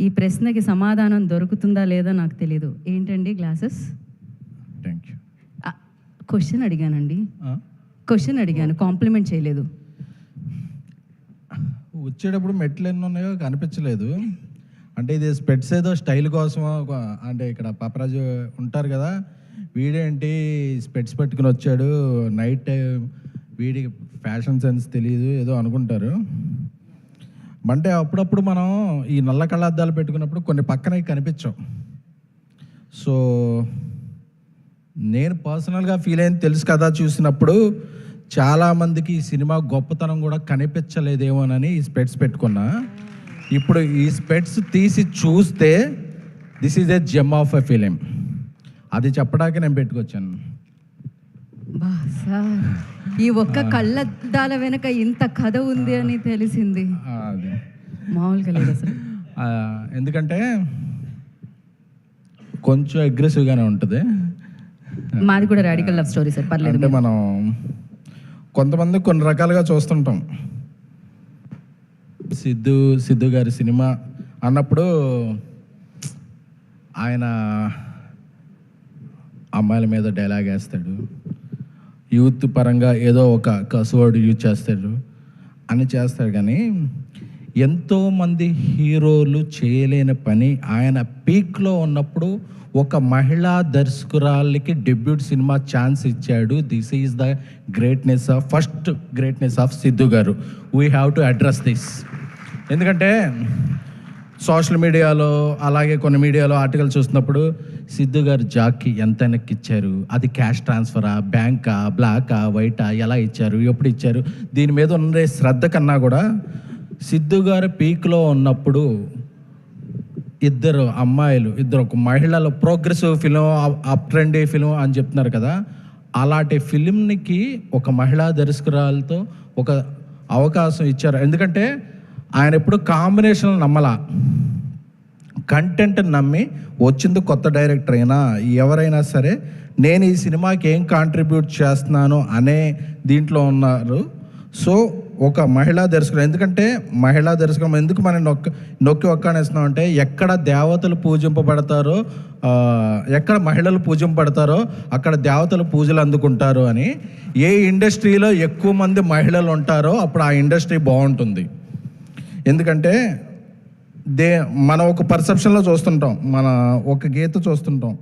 ఈ ప్రశ్నకి సమాధానం దొరుకుతుందా లేదా నాకు తెలీదు. ఏంటండి గ్లాసెస్? క్వశ్చన్ అడిగానండి. క్వశ్చన్ అడిగాను. కాంప్లిమెంట్ చేయలేదు. వచ్చేటప్పుడు మెట్లు ఎన్ని ఉన్నాయో కనిపించలేదు. అంటే ఇది స్పెట్స్ ఏదో స్టైల్ కోసమో ఒక- అంటే ఇక్కడ పాపరాజు ఉంటారు కదా వీడేంటి స్పెట్స్ పెట్టుకుని వచ్చాడు నైట్ వీడికి ఫ్యాషన్ సెన్స్ తెలియదు ఏదో అనుకుంటారు. అంటే అప్పుడప్పుడు మనం ఈ నల్ల కళ్ళద్దాలు పెట్టుకున్నప్పుడు కొన్ని పక్కన కనిపించవు. సో నేను పర్సనల్గా ఫీల్ అయింది తెలుసు కదా చూసినప్పుడు చాలామందికి ఈ సినిమా గొప్పతనం కూడా కనిపించలేదేమోనని ఈ స్పెట్స్ పెట్టుకున్నా. ఇప్పుడు ఈ స్పెట్స్ తీసి చూస్తే this is a gem of a film అది చెప్పడానికి నేను పెట్టుకొచ్చాను. సార్ ఈ ఒక్క కళ్ళద్దాల వెనక ఇంత కథ ఉంది అని తెలిసింది. మామూలుగా లేదు అసలు. ఎందుకంటే కొంచెం అగ్రెసివ్గానే ఉంటుంది. మాది కూడా రాడికల్ లవ్ స్టోరీ సార్ పర్లేదు అంటే మనం కొంతమంది కొన్ని రకాలుగా చూస్తుంటాం. సిద్ధు సిద్ధు గారి సినిమా అన్నప్పుడు ఆయన అమ్మాయిల మీద డైలాగ్ వేస్తాడు. యూత్ పరంగా ఏదో ఒక కసువర్డ్ యూజ్ చేస్తాడు. అని చేస్తాడు కానీ ఎంతోమంది హీరోలు చేయలేని పని ఆయన పీక్లో ఉన్నప్పుడు ఒక మహిళా దర్శకురాలకి డెబ్యూట్ సినిమా ఛాన్స్ ఇచ్చాడు. This is the greatness of first greatness of Siddhu garu. We have to address this ఎందుకంటే సోషల్ మీడియాలో అలాగే కొన్ని మీడియాలో ఆర్టికల్ చూసినప్పుడు సిద్ధు గారు జాక్కి ఎంత వెనక్కి ఇచ్చారు? అది క్యాష్ ట్రాన్స్ఫరా? బ్యాంకా? బ్లాకా? వైటా? ఎలా ఇచ్చారు? ఎప్పుడు ఇచ్చారు? దీని మీద ఉండే శ్రద్ధ కన్నా కూడా సిద్ధు గారు పీక్లో ఉన్నప్పుడు ఇద్దరు అమ్మాయిలు ఇద్దరు ఒక మహిళలు progressive film up trendy film అని చెప్తున్నారు కదా అలాంటి ఫిలింకి ఒక మహిళా దర్శకురాలతో ఒక అవకాశం ఇచ్చారు. ఎందుకంటే ఆయన ఎప్పుడు కాంబినేషన్ నమ్మలా. కంటెంట్ నమ్మి వచ్చింది కొత్త డైరెక్టర్ అయినా ఎవరైనా సరే నేను ఈ సినిమాకి ఏం కాంట్రిబ్యూట్ చేస్తున్నాను అనే దీంట్లో ఉన్నారు. సో ఒక మహిళా దర్శకుడు ఎందుకంటే మహిళా దర్శకం ఎందుకు మనం నొక్క నొక్కి ఒక్కనేస్తున్నాం అంటే ఎక్కడ దేవతలు పూజింపబడతారో ఎక్కడ మహిళలు పూజింపబడతారో అక్కడ దేవతలు పూజలు అందుకుంటారు అని ఏ ఇండస్ట్రీలో ఎక్కువ మంది మహిళలు ఉంటారో అప్పుడు ఆ ఇండస్ట్రీ బాగుంటుంది. ఎందుకంటే దే మనం ఒక పర్సెప్షన్లో చూస్తుంటాం. మన ఒక గీత చూస్తుంటాం.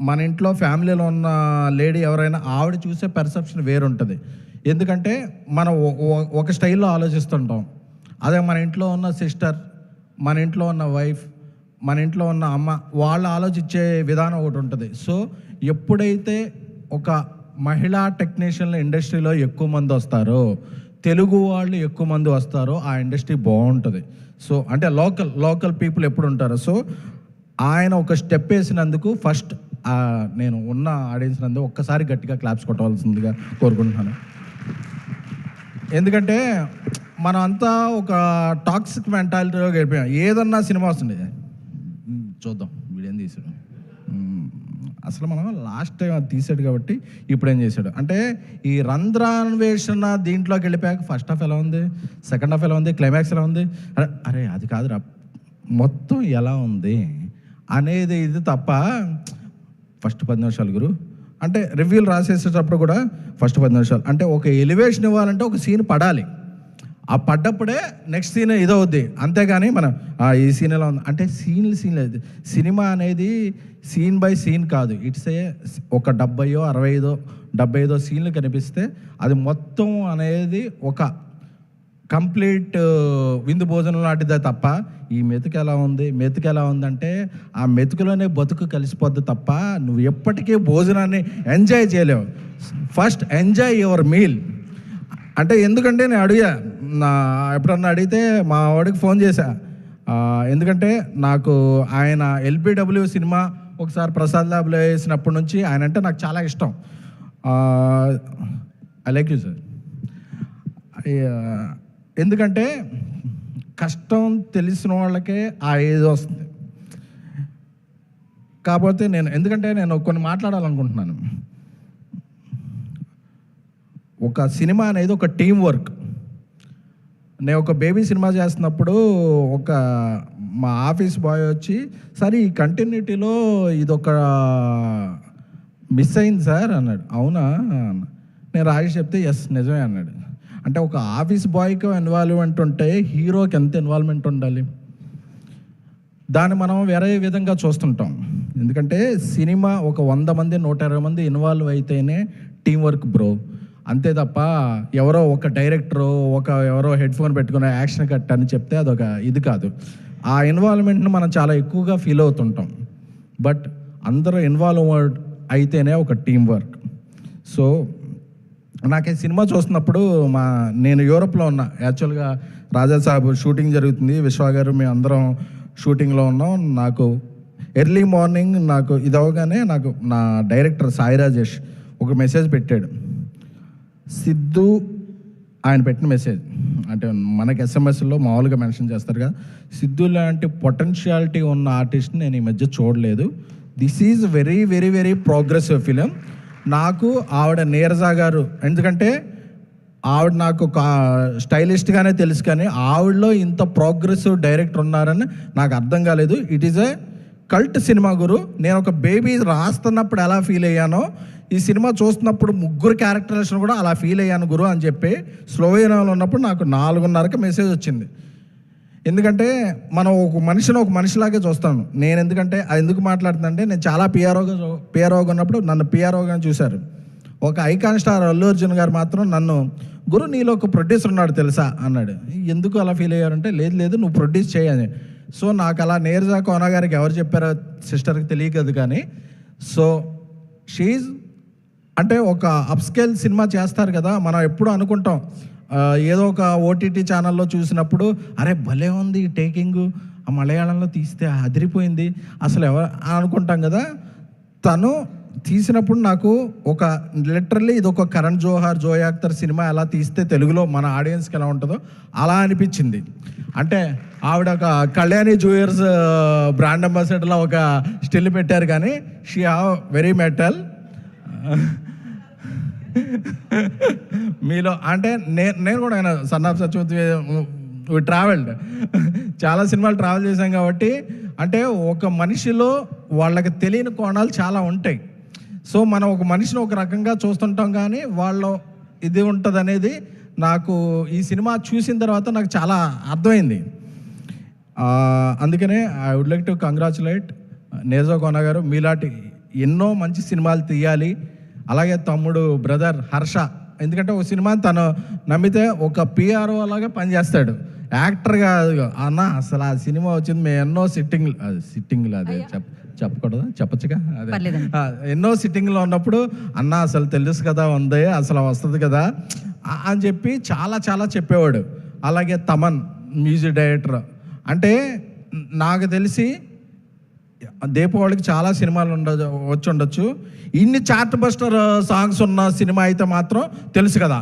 మన ఇంట్లో ఫ్యామిలీలో ఉన్న లేడీ ఎవరైనా ఆవిడ చూసే పర్సెప్షన్ వేరుంటుంది. ఎందుకంటే మనం ఒక స్టైల్లో ఆలోచిస్తుంటాం. అదే మన ఇంట్లో ఉన్న సిస్టర్ మన ఇంట్లో ఉన్న వైఫ్ మన ఇంట్లో ఉన్న అమ్మ వాళ్ళు ఆలోచించే విధానం ఒకటి ఉంటుంది. సో ఎప్పుడైతే ఒక మహిళా టెక్నీషియన్ల ఇండస్ట్రీలో ఎక్కువ మంది వస్తారో తెలుగు వాళ్ళు ఎక్కువ మంది వస్తారో ఆ ఇండస్ట్రీ బాగుంటుంది. సో అంటే లోకల్ లోకల్ పీపుల్ ఎప్పుడు ఉంటారు. సో ఆయన ఒక స్టెప్ వేసినందుకు ఫస్ట్ నేను ఉన్న ఆడియన్స్ నందు ఒక్కసారి గట్టిగా క్లాప్స్ కొట్టవలసిందిగా కోరుకుంటున్నాను. ఎందుకంటే మనం అంతా ఒక టాక్సిక్ మెంటాలిటీలో గడిపోయాం ఏదన్నా సినిమా వస్తుంది. చూద్దాం. అసలు మనం లాస్ట్ టైం అది తీసాడు కాబట్టి ఇప్పుడు ఏం చేశాడు? అంటే ఈ రంధ్రాన్వేషణ దీంట్లోకి వెళ్ళిపోయాక ఫస్ట్ హాఫ్ ఎలా ఉంది? సెకండ్ హాఫ్ ఎలా ఉంది? క్లైమాక్స్ ఎలా ఉంది? అరే అరే అది కాదురా. మొత్తం ఎలా ఉంది అనేది ఇది తప్ప ఫస్ట్ పది నిమిషాలు గురు. అంటే రివ్యూలు రాసేసేటప్పుడు కూడా ఫస్ట్ పది నిమిషాలు. అంటే ఒక ఎలివేషన్ ఇవ్వాలంటే ఒక సీన్ పడాలి. ఆ పడ్డప్పుడే నెక్స్ట్ సీన్ ఇదవుద్ది. అంతేగాని మనం "ఆ, ఈ సీన్ ఎలా ఉంది? అంటే సీన్లు సీన్ లేదు. సినిమా అనేది సీన్ బై సీన్ కాదు. ఇట్స్ ఏ ఒక డెబ్బయో అరవై ఐదో డెబ్బై ఐదో సీన్లు కనిపిస్తే అది మొత్తం అనేది ఒక కంప్లీట్ విందు భోజనం లాంటిదే తప్ప ఈ మెతుకు ఎలా ఉంది? మెతుకు ఎలా ఉందంటే ఆ మెతుకులోనే బతుకు కలిసిపోద్ది తప్ప నువ్వు ఎప్పటికీ భోజనాన్ని ఎంజాయ్ చేయలేవు. ఫస్ట్ ఎంజాయ్ యువర్ మీల్ అంటే ఎందుకంటే నేను అడిగా నా ఎప్పుడన్నా అడిగితే మా వాడికి ఫోన్ చేశా. ఎందుకంటే నాకు ఆయన ఎల్బిడబ్ల్యూ సినిమా ఒకసారి ప్రసాద్ ల్యాబ్లో వేసినప్పటి నుంచి ఆయన అంటే నాకు చాలా ఇష్టం. I like you sir. ఎందుకంటే కష్టం తెలిసిన వాళ్ళకే ఆ ఏజ్ వస్తుంది. కాకపోతే నేను ఎందుకంటే నేను కొన్ని మాట్లాడాలనుకుంటున్నాను. ఒక సినిమా అనేది ఒక టీం వర్క్. నేను ఒక బేబీ సినిమా చేస్తున్నప్పుడు ఒక మా ఆఫీస్ బాయ్ వచ్చి సరే ఈ కంటిన్యూటీలో ఇదొక మిస్ అయింది సార్ అన్నాడు. అవునా? నేను రాజేష్ చెప్తే ఎస్ నిజమే అన్నాడు. అంటే ఒక ఆఫీస్ బాయ్కి ఇన్వాల్వ్మెంట్ ఉంటే హీరోకి ఎంత ఇన్వాల్వ్మెంట్ ఉండాలి? దాన్ని మనం వేరే విధంగా చూస్తుంటాం. ఎందుకంటే సినిమా ఒక వంద మంది నూట ఇరవై మంది ఇన్వాల్వ్ అయితేనే టీం వర్క్ బ్రో. అంతే తప్ప ఎవరో ఒక డైరెక్టరు ఒక ఎవరో హెడ్ ఫోన్ పెట్టుకుని యాక్షన్ కట్ అని చెప్తే అదొక ఇది కాదు. ఆ ఇన్వాల్వ్మెంట్ను మనం చాలా ఎక్కువగా ఫీల్ అవుతుంటాం. బట్ అందరూ ఇన్వాల్వ్ అయితేనే ఒక టీం వర్క్ సో నాకు ఈ సినిమా చూస్తున్నప్పుడు మా నేను యూరోప్లో ఉన్నా. యాక్చువల్గా రాజా సాబ్ షూటింగ్ జరుగుతుంది. విశ్వ గారు మేము అందరం షూటింగ్లో ఉన్నాం. నాకు ఎర్లీ మార్నింగ్ నాకు ఇది అవగానే నాకు నా డైరెక్టర్ సాయి రాజేష్ ఒక మెసేజ్ పెట్టాడు. సిద్ధు ఆయన పెట్టిన మెసేజ్ అంటే మనకి ఎస్ఎంఎస్లో మామూలుగా మెన్షన్ చేస్తారు కదా సిద్ధు లాంటి పొటెన్షియాలిటీ ఉన్న ఆర్టిస్ట్ని నేను ఈ మధ్య చూడలేదు. This is very very very progressive film నాకు ఆవిడ నీరజా గారు ఎందుకంటే ఆవిడ నాకు స్టైలిస్ట్గానే తెలుసు కానీ ఆవిడలో ఇంత ప్రోగ్రెసివ్ డైరెక్టర్ ఉన్నారని నాకు అర్థం కాలేదు. It is a cult cinema గురు. నేను ఒక బేబీ రాస్తున్నప్పుడు ఎలా ఫీల్ అయ్యానో ఈ సినిమా చూస్తున్నప్పుడు ముగ్గురు క్యారెక్టర్స్ కూడా అలా ఫీల్ అయ్యాను గురు అని చెప్పి స్లోవేనియాలో ఉన్నప్పుడు నాకు నాలుగున్నరకి మెసేజ్ వచ్చింది. ఎందుకంటే మనం ఒక మనిషిని ఒక మనిషిలాగే చూస్తాను. నేను ఎందుకంటే అది ఎందుకు మాట్లాడుతుందంటే నేను చాలా పిఆర్ఓగా పిఆర్ఓగా ఉన్నప్పుడు నన్ను పిఆర్ఓగా చూశారు. ఒక ఐకాన్ స్టార్ అల్లు అర్జున్ గారు మాత్రం నన్ను గురు నీలో ఒక ప్రొడ్యూసర్ ఉన్నాడు తెలుసా? అన్నాడు. ఎందుకు అలా ఫీల్ అయ్యారంటే లేదు లేదు నువ్వు ప్రొడ్యూస్ చేయని సో నాకు అలా నేర్జా కోన గారికి ఎవరు చెప్పారో సిస్టర్కి తెలియదు కానీ సో షీజ్ అంటే ఒక అప్స్కేల్ సినిమా చేస్తారు కదా మనం ఎప్పుడు అనుకుంటాం. ఏదో ఒక ఓటీటీ ఛానల్లో చూసినప్పుడు అరే భలే ఉంది టేకింగ్ ఆ మలయాళంలో తీస్తే అదిరిపోయింది. అసలు ఎవరు అనుకుంటాం కదా తను తీసినప్పుడు నాకు ఒక లిటరల్లీ ఇది ఒక కరణ్ జోహార్ జోయ్ అఖ్తర్ సినిమా ఎలా తీస్తే తెలుగులో మన ఆడియన్స్కి ఎలా ఉంటుందో అలా అనిపించింది. అంటే ఆవిడ ఒక కళ్యాణి జ్యూయర్స్ బ్రాండ్ అంబాసిడర్లో ఒక స్టిల్ పెట్టారు కానీ షీ హావ్ వెరీ మెటల్ మీలో అంటే నేను నేను కూడా ఆయన సన్నాఫ్ ఆఫ్ సత్యవతి ట్రావెల్డ్. చాలా సినిమాలు ట్రావెల్ చేశాం కాబట్టి అంటే ఒక మనిషిలో వాళ్ళకి తెలియని కోణాలు చాలా ఉంటాయి. సో మనం ఒక మనిషిని ఒక రకంగా చూస్తుంటాం కానీ వాళ్ళు ఇది ఉంటుంది అనేది నాకు ఈ సినిమా చూసిన తర్వాత నాకు చాలా అర్థమైంది. అందుకనే I would like to congratulate నేజో Kona garu మీలాంటి ఎన్నో మంచి సినిమాలు తీయాలి. అలాగే తమ్ముడు బ్రదర్ హర్ష. ఎందుకంటే ఒక సినిమాని తను నమ్మితే ఒక పిఆర్ఓ లాగా పనిచేస్తాడు. యాక్టర్గా అన్న అసలు ఆ సినిమా వచ్చింది మేము ఎన్నో సిట్టింగ్ సిట్టింగ్లు అదే చెప్ చెప్పకూడదా? చెప్పచ్చుగా? అదే. ఎన్నో సిట్టింగ్లో ఉన్నప్పుడు అన్న అసలు తెలుసు కదా ఉంది అసలు వస్తుంది కదా అని చెప్పి చాలా చాలా చెప్పేవాడు. అలాగే తమన్ మ్యూజిక్ డైరెక్టర్. అంటే నాకు తెలిసి దీపావళికి చాలా సినిమాలు ఉండ వచ్చి ఉండొచ్చు. ఇన్ని చార్ట్ బస్టర్ సాంగ్స్ ఉన్న సినిమా అయితే మాత్రం తెలుసు కదా.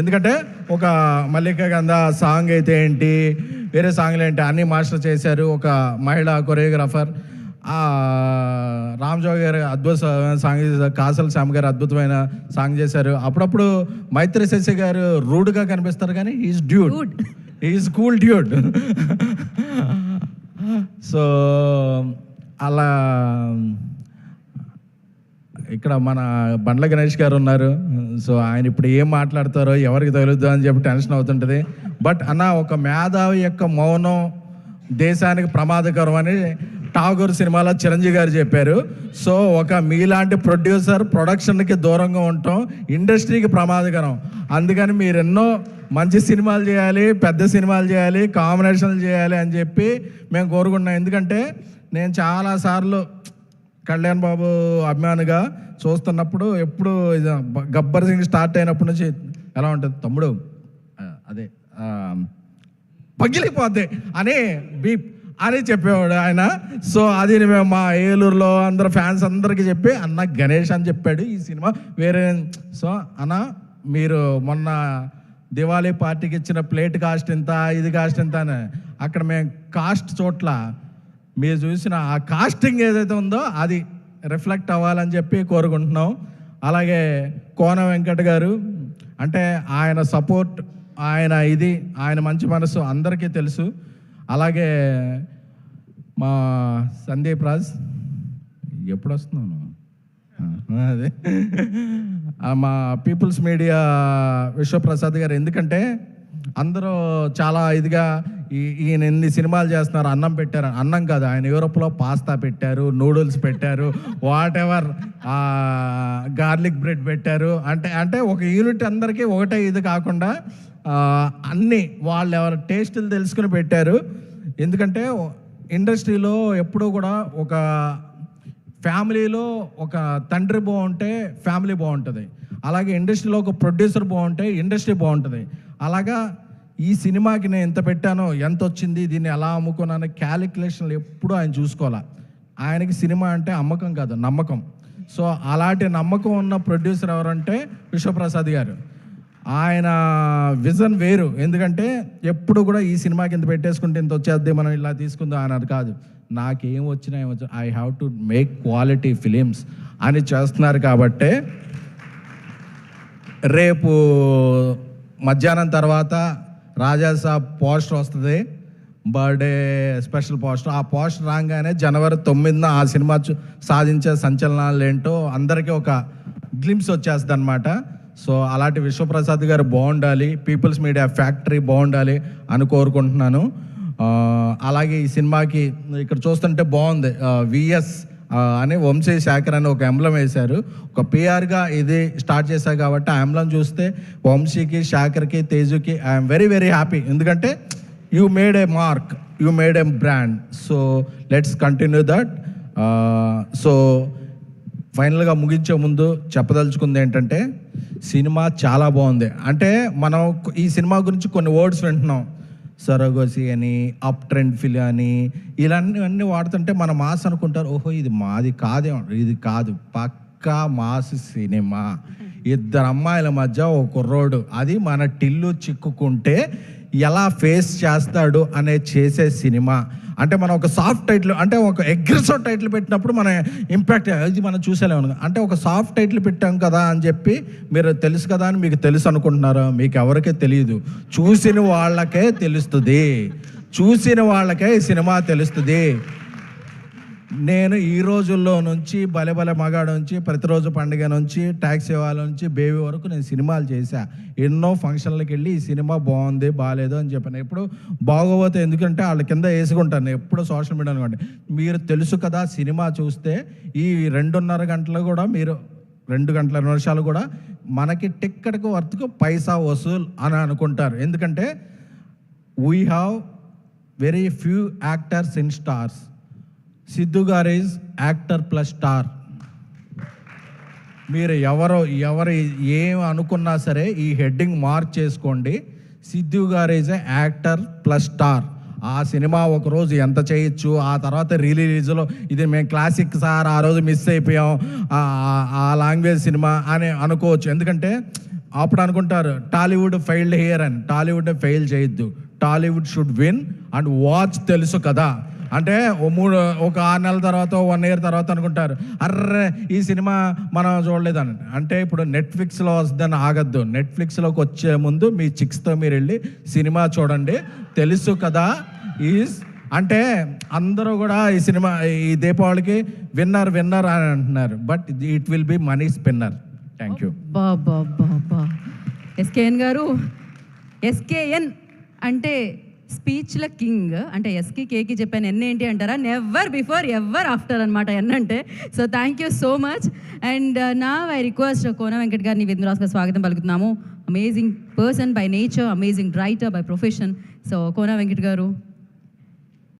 ఎందుకంటే ఒక మల్లిక గంధ సాంగ్ అయితే ఏంటి వేరే సాంగ్లు ఏంటి అన్ని మాస్టర్ చేశారు. ఒక మహిళా కొరియోగ్రాఫర్ రామ్ జోగి గారు అద్భుతమైన సాంగ్ చేశారు. కాసల్ శ్యామ్ గారు అద్భుతమైన సాంగ్ చేశారు. అప్పుడప్పుడు మైత్రి శశి గారు రూడ్గా కనిపిస్తారు కానీ is dude. Is cool dude so అలా ఇక్కడ మన బండ్ల గణేష్ గారు ఉన్నారు. సో ఆయన ఇప్పుడు ఏం మాట్లాడతారో ఎవరికి తగులుద్దో అని చెప్పి టెన్షన్ అవుతుంటుంది. బట్ అన్న ఒక మేధావి యొక్క మౌనం దేశానికి ప్రమాదకరం అని ఠాగూర్ సినిమాలో చిరంజీవి గారు చెప్పారు. సో ఒక మీలాంటి ప్రొడ్యూసర్ ప్రొడక్షన్కి దూరంగా ఉండటం ఇండస్ట్రీకి ప్రమాదకరం. అందుకని మీరు ఎన్నో మంచి సినిమాలు చేయాలి పెద్ద సినిమాలు చేయాలి కాంబినేషన్లు చేయాలి అని చెప్పి మేము కోరుకుంటున్నాం. ఎందుకంటే నేను చాలాసార్లు కళ్యాణ్ బాబు అభిమానిగా చూస్తున్నప్పుడు ఎప్పుడు ఇది గబ్బర్ సింగ్ స్టార్ట్ అయినప్పటి నుంచి ఎలా ఉంటుంది? తమ్ముడు అదే పగిలిపోద్ది అని బీప్ అని చెప్పేవాడు ఆయన. సో అది మేము మా ఏలూరులో అందరు ఫ్యాన్స్ అందరికీ చెప్పి అన్న గణేష్ అని చెప్పాడు ఈ సినిమా. వేరే సో అన్న మీరు మొన్న దివాళీ పార్టీకి ఇచ్చిన ప్లేట్ కాస్ట్ ఎంత ఇది కాస్ట్ ఎంత అని. అక్కడ మేము కాస్ట్ చోట్ల మీరు చూసిన ఆ కాస్టింగ్ ఏదైతే ఉందో అది రిఫ్లెక్ట్ అవ్వాలని చెప్పి కోరుకుంటున్నాం. అలాగే కోన వెంకట్ గారు అంటే ఆయన సపోర్ట్ ఆయన ఇది ఆయన మంచి మనసు అందరికీ తెలుసు. అలాగే మా సందీప్ రాజ్ ఎప్పుడు వస్తున్నాను అదే. మా పీపుల్స్ మీడియా విశ్వప్రసాద్ గారు ఎందుకంటే అందరూ చాలా ఇదిగా ఈ- ఈయన ఎన్ని సినిమాలు చేస్తున్నారు అన్నం పెట్టారు అన్నం కాదు ఆయన యూరోప్లో పాస్తా పెట్టారు నూడిల్స్ పెట్టారు వాట్ ఎవర్ గార్లిక్ బ్రెడ్ పెట్టారు. అంటే అంటే ఒక యూనిట్ అందరికీ ఒకటే ఇది కాకుండా అన్నీ వాళ్ళు ఎవరు టేస్టులు తెలుసుకుని పెట్టారు. ఎందుకంటే ఇండస్ట్రీలో ఎప్పుడూ కూడా ఒక ఫ్యామిలీలో ఒక తండ్రి బాగుంటే ఫ్యామిలీ బాగుంటుంది. అలాగే ఇండస్ట్రీలో ఒక ప్రొడ్యూసర్ బాగుంటే ఇండస్ట్రీ బాగుంటుంది. అలాగా ఈ సినిమాకి నేను ఎంత పెట్టానో ఎంత వచ్చింది దీన్ని ఎలా అమ్ముకున్నాను క్యాలిక్యులేషన్లు ఎప్పుడూ ఆయన చూసుకోవాలా. ఆయనకి సినిమా అంటే అమ్మకం కాదు నమ్మకం. సో అలాంటి నమ్మకం ఉన్న ప్రొడ్యూసర్ ఎవరంటే విశ్వప్రసాద్ గారు. ఆయన విజన్ వేరు. ఎందుకంటే ఎప్పుడు కూడా ఈ సినిమాకి ఇంత పెట్టేసుకుంటే ఇంత వచ్చేద్ది మనం ఇలా తీసుకుందాం అని అది కాదు. నాకేం వచ్చినా ఏం వచ్చినా I have to make quality films అని చేస్తున్నారు కాబట్టే రేపు మధ్యాహ్నం తర్వాత రాజాసాబ్ పోస్టర్ వస్తుంది. Birthday special poster. ఆ పోస్టర్ రాగానే జనవరి తొమ్మిదిన ఆ సినిమా చూ- సాధించే సంచలనాలు ఏంటో అందరికీ ఒక గ్లిమ్స్ వచ్చేస్తుంది అనమాట సో అలాంటి విశ్వప్రసాద్ గారు బాగుండాలి పీపుల్స్ మీడియా ఫ్యాక్టరీ బాగుండాలి అని కోరుకుంటున్నాను. అలాగే ఈ సినిమాకి ఇక్కడ చూస్తుంటే బాగుంది. విఎస్ అని వంశీ శాఖర్ అని ఒక ఎంబ్లం వేశారు. ఒక పిఆర్గా ఇది స్టార్ట్ చేశారు కాబట్టి ఆ ఎంబ్లం చూస్తే వంశీకి శాఖర్కి తేజుకి ఐఎమ్ వెరీ వెరీ హ్యాపీ ఎందుకంటే you made a mark you made a brand so let's continue that so ఫైనల్గా ముగించే ముందు చెప్పదలుచుకుంది ఏంటంటే సినిమా చాలా బాగుంది. అంటే మనం ఈ సినిమా గురించి కొన్ని వర్డ్స్ వింటున్నాం. సరగోసి అని అప్ ట్రెండ్ ఫిల్ అని ఇలాంటివన్నీ అన్నీ వాడుతుంటే మన మాస్ అనుకుంటారు ఓహో ఇది మాది కాదే ఇది కాదు పక్కా మాస్ సినిమా. ఇద్దరు అమ్మాయిల మధ్య ఒక కుర్రోడు అది మన టిల్లు చిక్కుకుంటే ఎలా ఫేస్ చేస్తాడు అనే చేసే సినిమా. అంటే మనం ఒక సాఫ్ట్ టైటిల్ అంటే ఒక అగ్రెసివ్ టైటిల్ పెట్టినప్పుడు మన ఇంపాక్ట్ ఇది మనం చూసేలేము అంటే ఒక సాఫ్ట్ టైటిల్ పెట్టాం కదా అని చెప్పి మీరు తెలుసు కదా అని మీకు తెలుసు అనుకుంటున్నారు? మీకు ఎవరికే తెలియదు చూసిన వాళ్ళకే తెలుస్తుంది. చూసిన వాళ్ళకే ఈ సినిమా తెలుస్తుంది. నేను ఈ రోజుల్లో నుంచి బలె బలె మగాడు నుంచి ప్రతిరోజు పండుగ నుంచి ట్యాక్సీ వాళ్ళ నుంచి బేబీ వరకు నేను సినిమాలు చేశా. ఎన్నో ఫంక్షన్లకు వెళ్ళి ఈ సినిమా బాగుంది బాగాలేదు అని చెప్పాను. ఎప్పుడు బాగోపోతే ఎందుకంటే వాళ్ళ కింద వేసుకుంటాను. ఎప్పుడు సోషల్ మీడియా అనుకోండి మీరు తెలుసు కదా సినిమా చూస్తే ఈ రెండున్నర గంటలు కూడా మీరు రెండు గంటల నిమిషాలు కూడా మనకి టిక్కెట్కు వర్త్కు పైసా వసూల్ అని అనుకుంటారు. ఎందుకంటే we have very few actors in stars Siddhu garu is actor plus star మీరు ఎవరో ఎవరు ఏం అనుకున్నా సరే ఈ హెడ్డింగ్ మార్క్ చేసుకోండి. Siddhu garu is actor plus star ఆ సినిమా ఒకరోజు ఎంత చేయొచ్చు? ఆ తర్వాత రిలీజ్లో ఇది మేము క్లాసిక్ సార్ ఆ రోజు మిస్ అయిపోయాం. ఆ- ఆ లాంగ్వేజ్ సినిమా అని అనుకోవచ్చు. ఎందుకంటే అప్పుడు అనుకుంటారు టాలీవుడ్ ఫెయిల్డ్ హియర్ అని. టాలీవుడ్ ఫెయిల్ చేయొద్దు. Tollywood should win and watch తెలుసు కదా. అంటే ఓ మూడు ఒక ఆరు నెలల తర్వాత వన్ ఇయర్ తర్వాత అనుకుంటారు. అర్రే ఈ సినిమా మనం చూడలేదని. అంటే ఇప్పుడు నెట్ఫ్లిక్స్లో వస్తుందని ఆగద్దు. నెట్ఫ్లిక్స్లోకి వచ్చే ముందు మీ చిక్స్తో మీరు వెళ్ళి సినిమా చూడండి. తెలుసు కదా ఈజ్ అంటే అందరూ కూడా ఈ సినిమా ఈ దీపావళికి విన్నర్ విన్నర్ అని అంటున్నారు. But it will be money spinner. Thank you. బా ఎస్కేఎన్ గారు ఎస్కేఎన్ అంటే స్పీచ్ల కింగ్ అంటే ఎస్కి కేకి చెప్పాను ఎన్ ఏంటి అంటారా? నెవర్ బిఫోర్ ఎవర్ ఆఫ్టర్ అనమాట ఎన్ అంటే. So thank you so much and నా ఐ రిక్వెస్ట్ కోన వెంకట్ గారిని విందురాస్గా స్వాగతం పలుకుతున్నాము. Amazing person by nature amazing writer by profession so Kona Venkat garu.